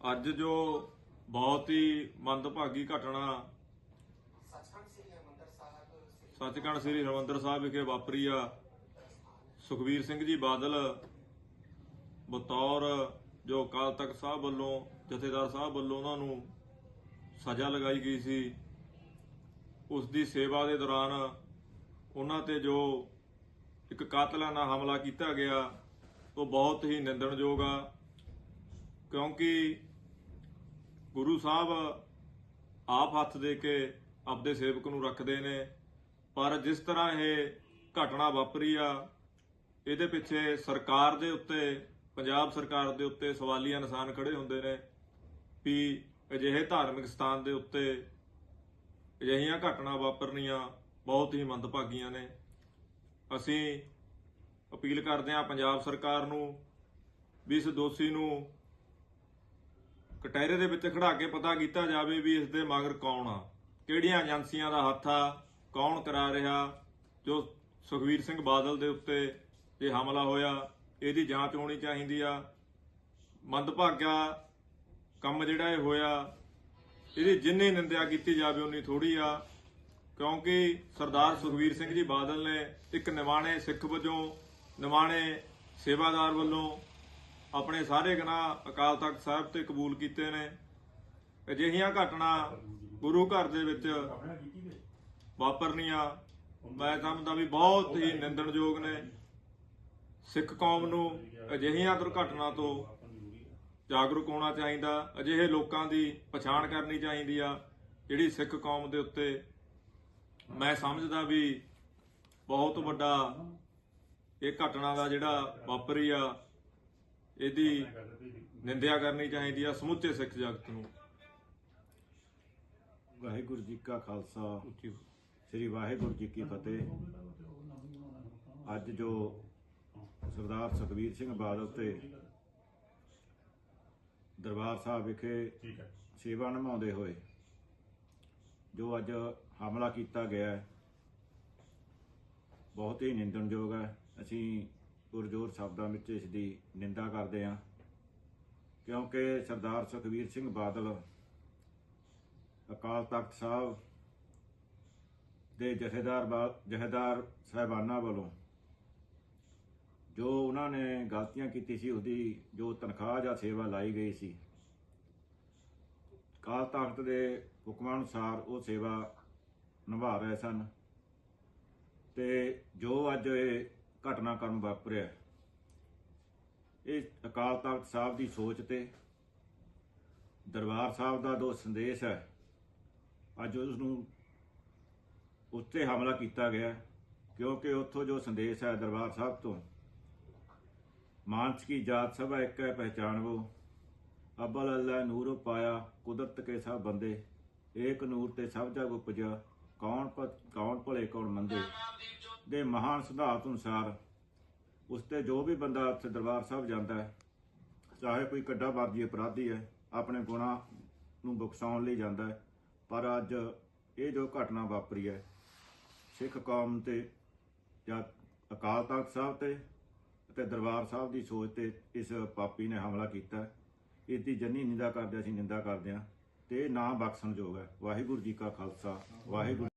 ਅੱਜ ਜੋ ਬਹੁਤ ਹੀ ਮੰਦਭਾਗੀ ਘਟਨਾ ਸੱਚਖੰਡ ਸ੍ਰੀ ਹਰਿਮੰਦਰ ਸਾਹਿਬ ਵਿਖੇ ਵਾਪਰੀ ਆ। ਸੁਖਵੀਰ ਸਿੰਘ ਜੀ ਬਾਦਲ ਬਤੌਰ ਜੋ ਅਕਾਲ ਤਖਤ ਸਾਹਿਬ ਵੱਲੋਂ ਜਥੇਦਾਰ ਸਾਹਿਬ ਵੱਲੋਂ ਉਹਨਾਂ ਨੂੰ ਸਜ਼ਾ ਲਗਾਈ ਗਈ ਸੀ ਉਸ ਦੀ ਸੇਵਾ ਦੇ ਦੌਰਾਨ ਉਹਨਾਂ ਤੇ ਜੋ ਇੱਕ ਕਾਤਲਾਨਾ ਹਮਲਾ ਕੀਤਾ ਗਿਆ ਉਹ ਬਹੁਤ ਹੀ ਨਿੰਦਣਯੋਗ ਆ। ਕਿਉਂਕਿ ਗੁਰੂ ਸਾਹਿਬ ਆਪ ਹੱਥ ਦੇ ਕੇ ਆਪਦੇ ਸੇਵਕ ਨੂੰ ਰੱਖਦੇ ਨੇ, ਪਰ ਜਿਸ ਤਰ੍ਹਾਂ ਇਹ ਘਟਨਾ ਵਾਪਰੀ ਆ, ਇਹਦੇ ਪਿੱਛੇ ਸਰਕਾਰ ਦੇ ਉੱਤੇ, ਪੰਜਾਬ ਸਰਕਾਰ ਦੇ ਉੱਤੇ ਸਵਾਲੀਆ ਨਿਸ਼ਾਨ ਖੜੇ ਹੁੰਦੇ ਨੇ ਵੀ ਅਜਿਹੇ ਧਾਰਮਿਕ ਸਥਾਨ ਦੇ ਉੱਤੇ ਅਜਿਹੀਆਂ ਘਟਨਾ ਵਾਪਰਨੀਆਂ ਬਹੁਤ ਹੀ ਮੰਦਭਾਗੀਆਂ ਨੇ। ਅਸੀਂ ਅਪੀਲ ਕਰਦੇ ਹਾਂ ਪੰਜਾਬ ਸਰਕਾਰ ਨੂੰ, ਵੀ ਇਸ ਦੋਸ਼ੀ ਨੂੰ ਕਟਹਿਰੇ ਦੇ ਵਿੱਚ ਖੜਾ ਕੇ ਪਤਾ ਕੀਤਾ ਜਾਵੇ ਵੀ ਇਸ ਦੇ ਮਗਰ ਕੌਣ ਆ। ਕਿਹੜੀਆਂ ਏਜੰਸੀਆਂ ਦਾ ਹੱਥ ਆ, ਕੌਣ ਕਰਾ ਰਿਹਾ, ਜੋ ਸੁਖਵੀਰ ਸਿੰਘ ਬਾਦਲ ਦੇ ਉੱਤੇ ਇਹ ਹਮਲਾ ਹੋਇਆ, ਇਹਦੀ ਜਾਂਚ ਹੋਣੀ ਚਾਹੀਦੀ ਆ। ਮੰਦਭਾਗਾ ਕੰਮ ਜਿਹੜਾ ਇਹ ਹੋਇਆ, ਇਹਦੀ ਜਿੰਨੀ ਨਿੰਦਿਆ ਕੀਤੀ ਜਾਵੇ ਉਨੀ ਥੋੜੀ ਆ, ਕਿਉਂਕਿ ਸਰਦਾਰ ਸੁਖਵੀਰ ਸਿੰਘ ਜੀ ਬਾਦਲ ਨੇ ਇੱਕ ਨਿਮਾਣੇ ਸਿੱਖ ਵਜੋਂ, ਨਿਮਾਣੇ ਸੇਵਾਦਾਰ ਵੱਲੋਂ ਆਪਣੇ ਸਾਰੇ ਗੁਨਾਹ ਅਕਾਲ ਤਖਤ ਸਾਹਿਬ ਤੇ ਕਬੂਲ ਕੀਤੇ ਨੇ। ਅਜਿਹੀਆਂ ਘਟਨਾ ਗੁਰੂ ਘਰ ਦੇ ਵਿੱਚ ਵਾਪਰਨੀਆਂ, ਮੈਂ ਸਮਝਦਾ ਵੀ ਬਹੁਤ ਹੀ ਨਿੰਦਣਯੋਗ ਨੇ। ਸਿੱਖ ਕੌਮ ਨੂੰ ਅਜਿਹੀਆਂ ਦੁਰਘਟਨਾ ਤੋਂ ਜਾਗਰੂਕ ਹੋਣਾ ਚਾਹੀਦਾ, ਅਜਿਹੇ ਲੋਕਾਂ ਦੀ ਪਛਾਣ ਕਰਨੀ ਚਾਹੀਦੀ ਆ, ਜਿਹੜੀ ਸਿੱਖ ਕੌਮ ਦੇ ਉੱਤੇ ਮੈਂ ਸਮਝਦਾ ਵੀ ਬਹੁਤ ਵੱਡਾ ਇਹ ਘਟਨਾ ਦਾ ਜਿਹੜਾ ਵਾਪਰੀ ਆ ਇਹਦੀ ਨਿੰਦਿਆ ਕਰਨੀ ਚਾਹੀਦੀ ਆ ਸਮੁੱਚੇ ਸਿੱਖ ਜਗਤ ਨੂੰ। ਵਾਹਿਗੁਰੂ ਜੀ ਕਾ ਖਾਲਸਾ ਸ੍ਰੀ ਵਾਹਿਗੁਰੂ ਜੀ ਕੀ ਫਤਿਹ। ਅੱਜ ਜੋ ਸਰਦਾਰ ਸੁਖਵੀਰ ਸਿੰਘ ਬਾਦਲ ਤੇ ਦਰਬਾਰ ਸਾਹਿਬ ਵਿਖੇ ਸੇਵਾ ਨਿਭਾਉਂਦੇ ਹੋਏ ਜੋ ਅੱਜ ਹਮਲਾ ਕੀਤਾ ਗਿਆ ਹੈ ਬਹੁਤ ਹੀ ਨਿੰਦਣਯੋਗ ਹੈ। ਅਸੀਂ ਪੁਰਜੋਰ ਸ਼ਬਦਾਂ ਵਿੱਚ ਇਸ ਦੀ ਨਿੰਦਾ ਕਰਦੇ ਹਾਂ। ਕਿਉਂਕਿ ਸਰਦਾਰ ਸੁਖਵੀਰ ਸਿੰਘ ਬਾਦਲ ਅਕਾਲ ਤਖਤ ਸਾਹਿਬ ਦੇ ਜਥੇਦਾਰ ਬਾ- ਜਥੇਦਾਰ ਸਾਹਿਬਾਨਾਂ ਵੱਲੋਂ ਜੋ ਉਹਨਾਂ ਨੇ ਗਲਤੀਆਂ ਕੀਤੀ ਸੀ, ਉਹਦੀ ਜੋ ਤਨਖਾਹ ਜਾਂ ਸੇਵਾ ਲਾਈ ਗਈ ਸੀ, ਅਕਾਲ ਤਖਤ ਦੇ ਹੁਕਮਾਂ ਅਨੁਸਾਰ ਉਹ ਸੇਵਾ ਨਿਭਾ ਰਹੇ ਸਨ। ਤੇ ਜੋ ਅੱਜ ਇਹ ਘਟਨਾਕ੍ਰਮ ਵਾਪਰਿਆ ਇਹ ਅਕਾਲ ਤਖਤ ਸਾਹਿਬ ਦੀ ਸੋਚ ਤੇ ਦਰਬਾਰ ਸਾਹਿਬ ਦਾ ਜੋ ਸੰਦੇਸ਼ ਹੈ, ਅੱਜ ਉਸ ਨੂੰ ਉੱਤੇ ਹਮਲਾ ਕੀਤਾ ਗਿਆ ਕਿਉਂਕਿ ਉੱਥੋਂ ਜੋ ਸੰਦੇਸ਼ ਹੈ ਦਰਬਾਰ ਸਾਹਿਬ ਤੋਂ, ਮਾਨਸ ਕੀ ਜਾਤ ਸਭਾ ਇੱਕ ਹੈ ਪਹਿਚਾਨਵੋ ਅਬਲ ਅੱਲਾ ਨੂਰ ਪਾਇਆ, ਕੁਦਰਤ ਕੇ ਸਭ ਬੰਦੇ, ਏਕ ਨੂਰ ਤੇ ਸਭ ਜਗ ਉਪਜਿਆ, ਕੌਣ ਕੌਣ ਭਲੇ, ਕੌਣ ਮੰਦੇ। ਦੇ ਮਹਾਨ ਸਿਧਾਂਤ ਅਨੁਸਾਰ ਉਸ ਤੇ ਜੋ ਵੀ ਬੰਦਾ ਉੱਥੇ ਦਰਬਾਰ ਸਾਹਿਬ ਜਾਂਦਾ ਹੈ, ਚਾਹੇ ਕੋਈ ਕੱਡਾ ਵਰਜੀ ਅਪਰਾਧੀ ਹੈ, ਆਪਣੇ ਗੁਨਾਹ ਨੂੰ ਬਖਸ਼ਾਉਣ ਲਈ ਜਾਂਦਾ ਹੈ, ਪਰ ਅੱਜ ਇਹ ਜੋ ਘਟਨਾ ਵਾਪਰੀ ਹੈ, ਸਿੱਖ ਕੌਮ ਤੇ ਜਾਂ ਅਕਾਲ ਤਖਤ ਸਾਹਿਬ ਤੇ ਅਤੇ ਦਰਬਾਰ ਸਾਹਿਬ ਦੀ ਸੋਚ ਤੇ ਇਸ ਪਾਪੀ ਨੇ ਹਮਲਾ ਕੀਤਾ ਇਸ ਦੀ ਜੰਨੀ ਨਿੰਦਾ ਕਰਦੇ ਅਸੀਂ ਨਿੰਦਾ ਕਰਦੇ ਹਾਂ ਤੇ ਇਹ ਨਾ ਬਖਸ਼ਣਯੋਗ ਹੈ। ਵਾਹਿਗੁਰੂ ਜੀ ਕਾ ਖਾਲਸਾ, ਵਾਹਿਗੁਰੂ